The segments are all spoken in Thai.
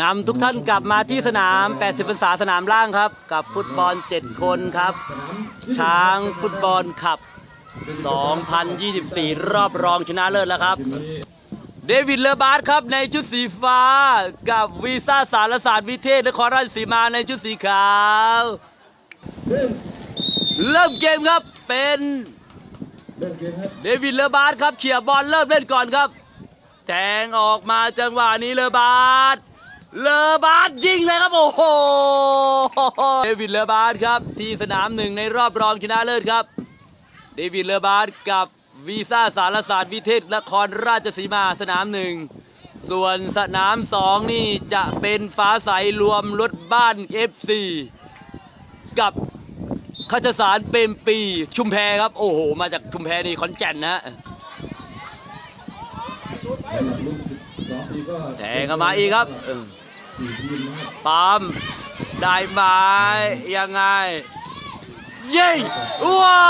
นำทุกท่านกลับมาที่สนาม 80พรรษาสนามล่างครับ กับฟุตบอล 7 คนครับ ช้างฟุตบอลขับ 2024 รอบรองชนะเลิศแล้วครับ เดวิดเลอบาร์ตครับในชุดสีฟ้า กับวีซ่าสารศาสตร์วิเทศนครราชสีมาในชุดสีขาว เริ่มเกมครับเป็นเดวิดเลอบาร์ตครับเขี่ยบอลเริ่มเล่นก่อนครับ แทงออกมาจังหวะนี้เลอบาร์ต เลอบาร์ตยิงเลยครับโอ้โหเดวิดเลอบาร์ตครับ ที่สนามหนึ่งในรอบรองชนะเลิศครับ เดวิดเลอบาร์ตกับวีซ่าสารศาสตร์วิเทศนครราชสีมาสนามหนึ่งส่วนสนามสองนี่จะเป็นฟ้าใสรวมรถบ้าน FC กับขจสารเปรมปีชุมแพครับ โอ้โห มาจากชุมแพนี่ขอนแก่นนะฮะแทงเข้ามาอีกครับ ปั๊มได้ไหมยังไง ยิงว้า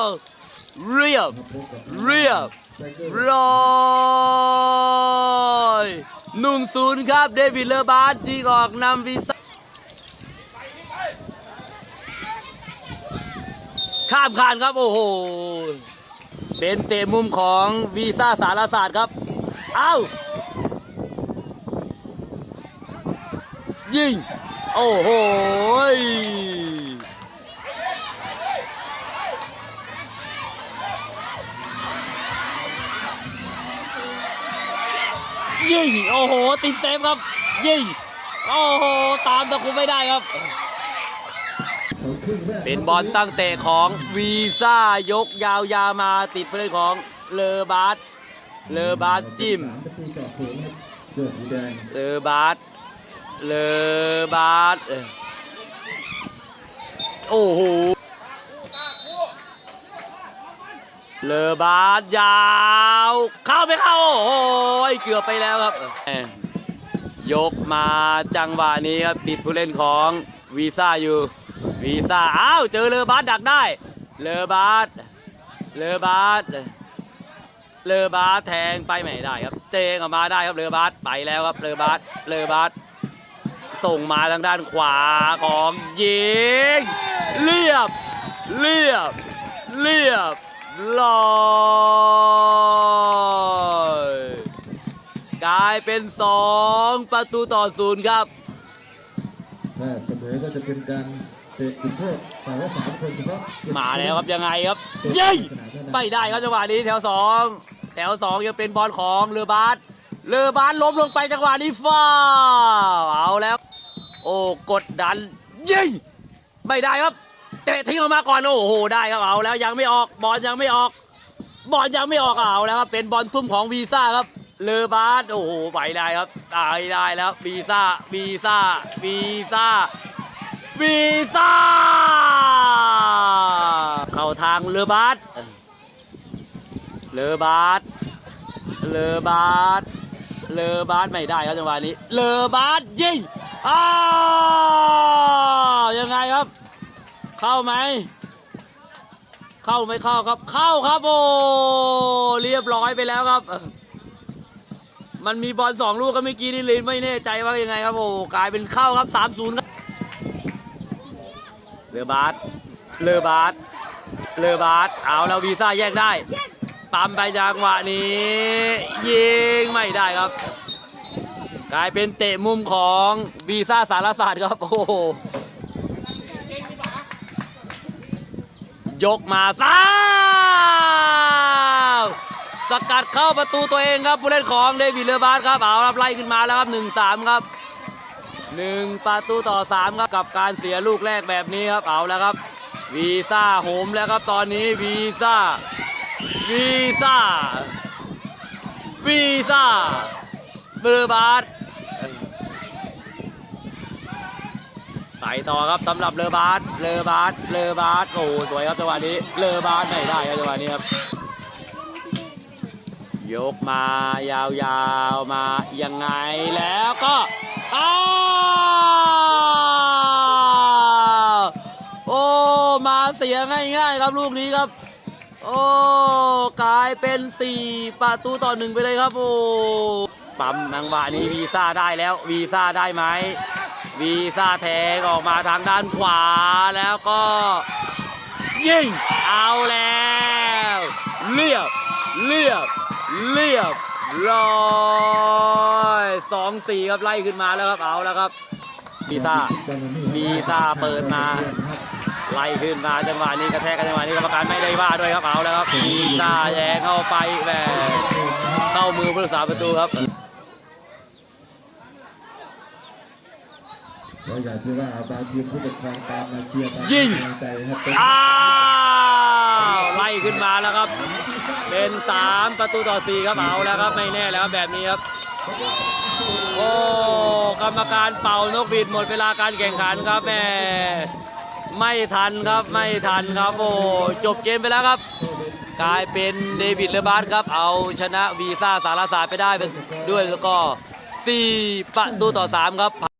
วเรียบเรียบร้อยหนึ่งศูนย์ครับ เดวิดเลอบาร์ตยิงออกนำวีซ่าข้ามคานครับ โอ้โหเป็นเตะมุมของวีซ่าสารศาสตร์ครับ เอ้ายิง โอ้โหยิง โอ้โห ติดเซฟครับ ยิง โอ้โห ตามตะคุมไม่ได้ครับ เป็นบอลตั้งเตะของวีซ่ายกยาวยามาติดผู้เล่นของเลอบาส เลอบาสจิ้มเลอบาสเลอบาสโอ้โหเลอบาสยาว เข้าไม่เข้า โอ้โหเกือบไปแล้วครับ ยกมาจังหวะนี้ครับ ติดผู้เล่นของวีซ่าอยู่ วีซ่า อ้าว เจอเลอบาสดักได้ เลอบาสเลอบาส เลอบาสแทงไปไม่ได้ครับเตงออกมาได้ครับเลอบาสไปแล้วครับเลอบาสเลอบาสส่งมาทางด้านขวาของยิงเรียบ เรียบ เรียบร้อยกลายเป็น 2 ประตูต่อศูนย์ครับถ้าเสมอก็จะเป็นการเตะจุดโทษแต่ว่าสามคนเฉพาะมาแล้วครับยังไงครับยิงไม่ได้ครับจังหวะนี้แถวสอง แถวสองยังเป็นบอลของเรือบาสเรือบาสล้มลงไปจังหวะนี้ฟ้าเอาแล้ว โอ้กดดันยิงไม่ได้ครับ เตะทิ้งออกมาก่อนโอ้โหได้ครับเอาแล้วยังไม่ออกบอลยังไม่ออก บอลยังไม่ออกเอาแล้วครับเป็นบอลทุ่มของวีซ่าครับเลอบาสโอ้โหไปได้ครับตายได้แล้ววีซ่าวีซ่าวีซ่าวีซ่าเข้าทางเลอบาส เลอบาสเลอบาสเลอบาสไม่ได้ครับจังหวะนี้ เลอบาสยิงอ้าวยังไงครับ เข้าไหม เข้าไม่เข้าครับ เข้าครับโอ้เรียบร้อยไปแล้วครับ มันมีบอลสองลูกก็เมื่อกี้นี่ลินไม่แน่ใจว่ายังไงครับโอ้กลายเป็นเข้าครับสามศูนย์ครับเลอบาสเลอบาสเลอบาสเอาแล้ววีซ่าแยกได้ ปั๊มไปจังหวะนี้ ยิงไม่ได้ครับ กลายเป็นเตะมุมของวีซ่าสารศาสตร์ครับโอ้โหยกมาซ้าสกัดเข้าประตูตัวเองครับผู้เล่นของเดวิดเลอบาสครับเอารับไล่ขึ้นมาแล้วครับ 1-3 ครับ 1 ประตูต่อ 3 ครับ กับการเสียลูกแรกแบบนี้ครับเอาแล้วครับ วีซ่าโหมแล้วครับตอนนี้วีซ่า วีซ่าวีซ่าเลอบาสไปต่อครับสำหรับเลอบาสเลอบาสเลอบาสโอ้สวยครับจังหวะนี้เลอบาสไม่ได้ครับจังหวะนี้ครับ ยกมายาวๆมายังไงแล้วก็อ้าโอ้มาเสียง่ายๆครับลูกนี้ครับ โอ้กลายเป็น 4 ประตูต่อหนึ่งไปเลยครับโอ้ปั๊มนังวะนี้วีซ่าได้แล้ววีซ่าได้ไหมวีซ่าแทงออกมาทางด้านขวาแล้วก็ ยิง เอาแล้ว เรียบ เรียบ เรียบร้อยสองสี่ครับไล่ขึ้นมาแล้วครับเอาแล้วครับวีซ่าวีซ่าเปิดมา ไล่ขึ้นมาจังหวะนี้กระแทกกันจังหวะนี้กรรมการไม่ได้ว่าด้วยครับเอาแล้วครับวีซ่าแยงเข้าไปแบบเข้ามือผู้รักษาประตูครับเราอยากที่ว่าบางทีมผู้ปกครองตามมาเชียร์ตามยิงกำลัใจครับเป็นอ้าวไล่ขึ้นมาแล้วครับ เป็น 3 ประตูต่อ 4 ครับเอาแล้วครับไม่แน่แล้วครับแบบนี้ครับโอ้กรรมการเป่านกหวีดหมดเวลาการแข่งขันครับแม่ ไม่ทันครับไม่ทันครับโอ้จบเกมไปแล้วครับ กลายเป็นเดวิดเลบาร์ครับ เอาชนะวีซ่าสารศาสตร์ไปได้เป็นด้วยแล้วก็4ประตูต่อ 3 ครับ